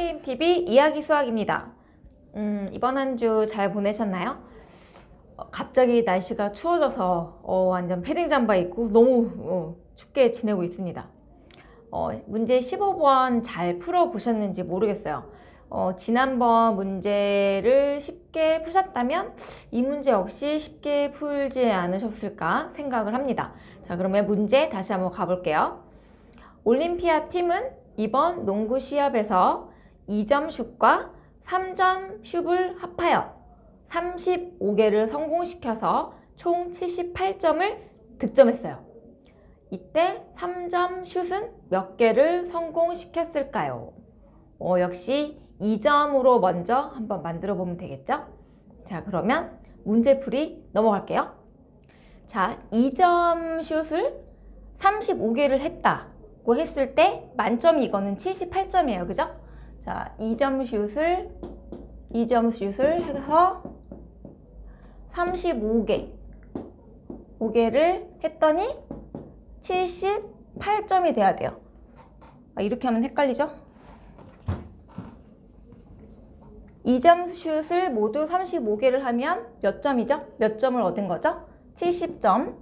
생각게임 TV 이야기 수학입니다. 음, 이번 한 주 잘 보내셨나요? 어, 갑자기 날씨가 추워져서 어, 완전 패딩 잠바 입고 너무 어, 춥게 지내고 있습니다. 어, 문제 15번 잘 풀어보셨는지 모르겠어요. 어, 지난번 문제를 쉽게 푸셨다면 이 문제 역시 쉽게 풀지 않으셨을까 생각을 합니다. 자, 그러면 문제 다시 한번 가볼게요. 올림피아 팀은 이번 농구 시합에서 2점 슛과 3점 슛을 합하여 35개를 성공시켜서 총 78점을 득점했어요. 이때 3점 슛은 몇 개를 성공시켰을까요? 어, 역시 2점으로 먼저 한번 만들어 보면 되겠죠? 자, 그러면 문제풀이 넘어갈게요. 자, 2점 슛을 35개를 했다고 했을 때 만점이 이거는 78점이에요. 그죠? 자, 2점 슛을 2점 슛을 해서 35개 5개를 했더니 78점이 돼야 돼요. 아, 이렇게 하면 헷갈리죠? 2점 슛을 모두 35개를 하면 몇 점이죠? 몇 점을 얻은 거죠? 70점.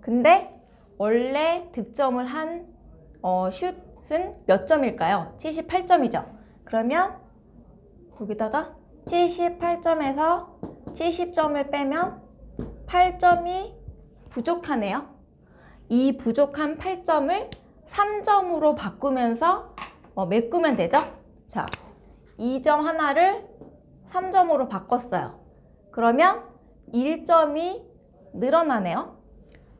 근데 원래 득점을 한 어, 슛 은 몇 점일까요? 78점이죠. 그러면 여기다가 78점에서 70점을 빼면 8점이 부족하네요. 이 부족한 8점을 3점으로 바꾸면서 어, 메꾸면 되죠? 자, 2점 하나를 3점으로 바꿨어요. 그러면 1점이 늘어나네요.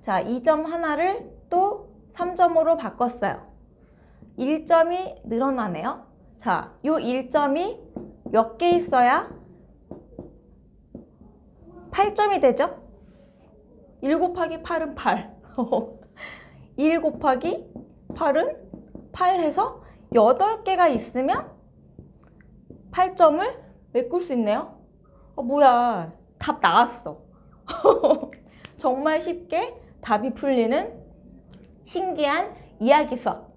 자, 2점 하나를 또 3점으로 바꿨어요. 1점이 늘어나네요. 자, 요 1점이 몇 개 있어야 8점이 되죠? 1 곱하기 8은 8. 1 곱하기 8은 8 해서 8개가 있으면 8점을 메꿀 수 있네요. 어, 뭐야. 답 나왔어. 정말 쉽게 답이 풀리는 신기한 이야기 수학.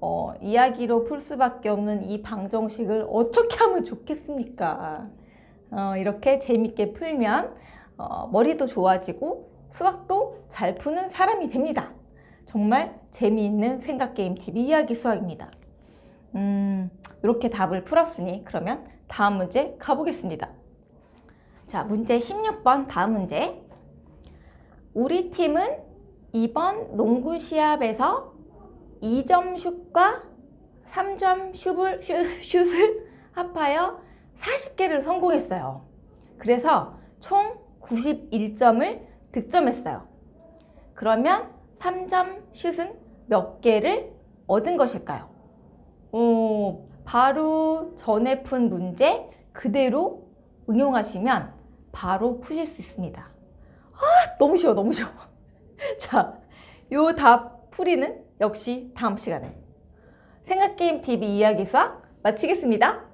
어, 이야기로 풀 수밖에 없는 이 방정식을 어떻게 하면 좋겠습니까? 어, 이렇게 재밌게 풀면 어, 머리도 좋아지고 수학도 잘 푸는 사람이 됩니다. 정말 재미있는 생각게임 TV 이야기 수학입니다. 음, 이렇게 답을 풀었으니 그러면 다음 문제 가보겠습니다. 자, 문제 16번 다음 문제. 우리 팀은 이번 농구 시합에서 2점 슛과 3점 슛을, 슛, 슛을 합하여 40개를 성공했어요. 그래서 총 91점을 득점했어요. 그러면 3점 슛은 몇 개를 얻은 것일까요? 어, 바로 전에 푼 문제 그대로 응용하시면 바로 푸실 수 있습니다. 아, 너무 쉬워, 너무 쉬워. 자, 요 답 풀이는 역시 다음 시간에 생각게임 TV 이야기 수학 마치겠습니다.